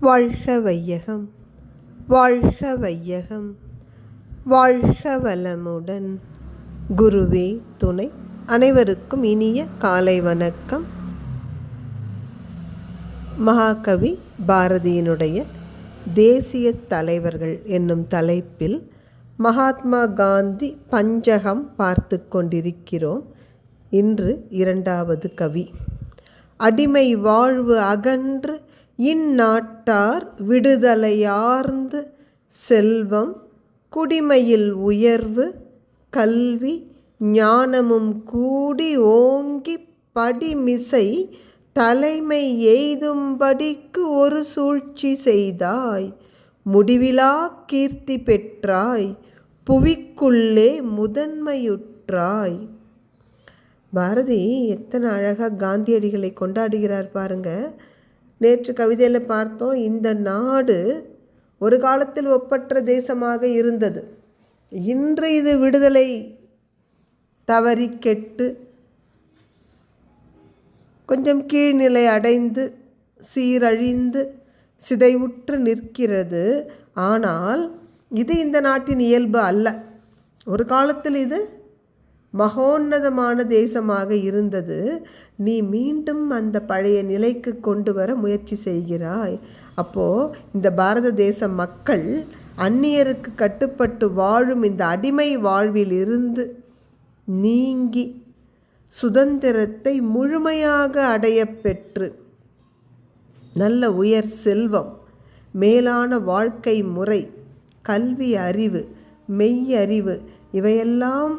வாழ்க வையகம் வாழ்க வையகம் வாழ்க வளமுடன். குருவே துணை அனைவருக்கும் இனிய காலை வணக்கம். மகாகவி பாரதியினுடைய தேசிய தலைவர்கள் என்னும் தலைப்பில் மகாத்மா காந்தி பஞ்சகம் பார்த்து கொண்டிருக்கிறோம். இன்று இரண்டாவது கவி. அடிமை வாழ்வு அகன்று இந்நாட்டார் விடுதலையார்ந்து செல்வம் குடிமையில் உயர்வு கல்வி ஞானமும் கூடி ஓங்கி படிமிசை தலைமை எய்தும்படிக்கு ஒரு சூழ்ச்சி செய்தாய். முடிவிலா கீர்த்தி பெற்றாய். புவிக்குள்ளே முதன்மையுற்றாய். பாரதி எத்தனை அழகாக காந்தியடிகளை கொண்டாடுகிறார் பாருங்க. நேற்று கவிதையில் பார்த்தோம் இந்த நாடு ஒரு காலத்தில் ஒப்பற்ற தேசமாக இருந்தது. இன்று இது விடுதலை தவறி கெட்டு கொஞ்சம் கீழ்நிலை அடைந்து சீரழிந்து சிதைவுற்று நிற்கிறது. ஆனால் இது இந்த நாட்டின் இயல்பு அல்ல. ஒரு காலத்தில் இது மகோன்னதமான தேசமாக இருந்தது. நீ மீண்டும் அந்த பழைய நிலைக்கு கொண்டு வர முயற்சி செய்கிறாய். அப்போது இந்த பாரத தேச மக்கள் அந்நியருக்கு கட்டுப்பட்டு வாழும் இந்த அடிமை வாழ்வில் இருந்து நீங்கி சுதந்திரத்தை முழுமையாக அடைய பெற்று நல்ல உயர் செல்வம் மேலான வாழ்க்கை முறை கல்வி அறிவு மெய் அறிவு இவையெல்லாம்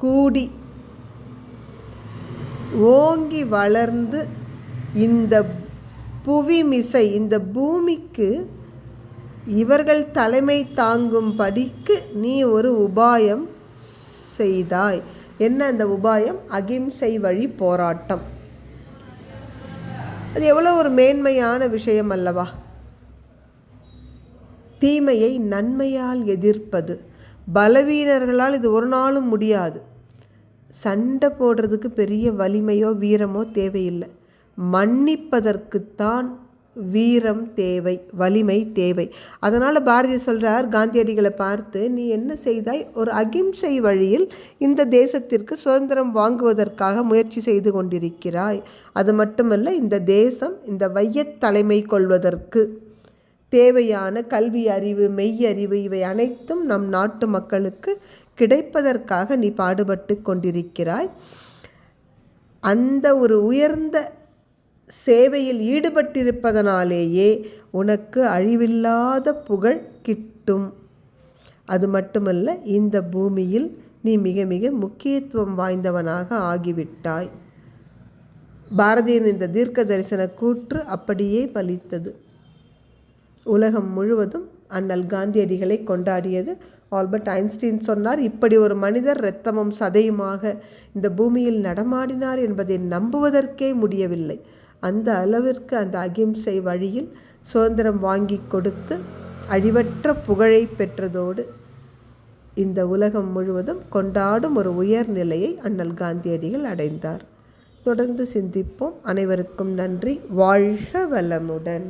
கூடி ஓங்கி வளர்ந்து இந்த புவிமிசை இந்த பூமிக்கு இவர்கள் தலைமை தாங்கும் படிக்கு நீ ஒரு உபாயம் செய்தாய். என்ன அந்த உபாயம்? அகிம்சை வழி போராட்டம். அது எவ்வளோ ஒரு மேன்மையான விஷயம் அல்லவா? தீமையை நன்மையால் எதிர்ப்பது. பலவீனர்களால் இது ஒரு நாளும் முடியாது. சண்டை போடுறதுக்கு பெரிய வலிமையோ வீரமோ தேவையில்லை. மன்னிப்பதற்குத்தான் வீரம் தேவை வலிமை தேவை. அதனால் பாரதி சொல்கிறார் காந்தியடிகளை பார்த்து நீ என்ன செய்தாய்? ஒரு அகிம்சை வழியில் இந்த தேசத்திற்கு சுதந்திரம் வாங்குவதற்காக முயற்சி செய்து கொண்டிருக்கிறாய். அது மட்டுமல்ல இந்த தேசம் இந்த வையத் தலைமை கொள்வதற்கு தேவையான கல்வி அறிவு மெய் அறிவு இவை அனைத்தும் நம் நாட்டு மக்களுக்கு கிடைப்பதற்காக நீ பாடுபட்டு கொண்டிருக்கிறாய். அந்த ஒரு உயர்ந்த சேவையில் ஈடுபட்டிருப்பதனாலேயே உனக்கு அழிவில்லாத புகழ் கிட்டும். அது மட்டுமல்ல இந்த பூமியில் நீ மிக மிக முக்கியத்துவம் வாய்ந்தவனாக ஆகிவிட்டாய். பாரதியின் இந்த தீர்க்க தரிசன கூற்று அப்படியே பலித்தது. உலகம் முழுவதும் அண்ணல் காந்தியடிகளை கொண்டாடியது. ஆல்பர்ட் ஐன்ஸ்டீன் சொன்னார் இப்படி ஒரு மனிதர் இரத்தமும் சதையுமாக இந்த பூமியில் நடமாடினார் என்பதை நம்புவதற்கே முடியவில்லை. அந்த அளவிற்கு அந்த அகிம்சை வழியில் சுதந்திரம் வாங்கி கொடுத்து அழிவற்ற புகழை பெற்றதோடு இந்த உலகம் முழுவதும் கொண்டாடும் ஒரு உயர்நிலையை அண்ணல் காந்தியடிகள் அடைந்தார். தொடர்ந்து சிந்திப்போம். அனைவருக்கும் நன்றி. வாழ்க வளமுடன்.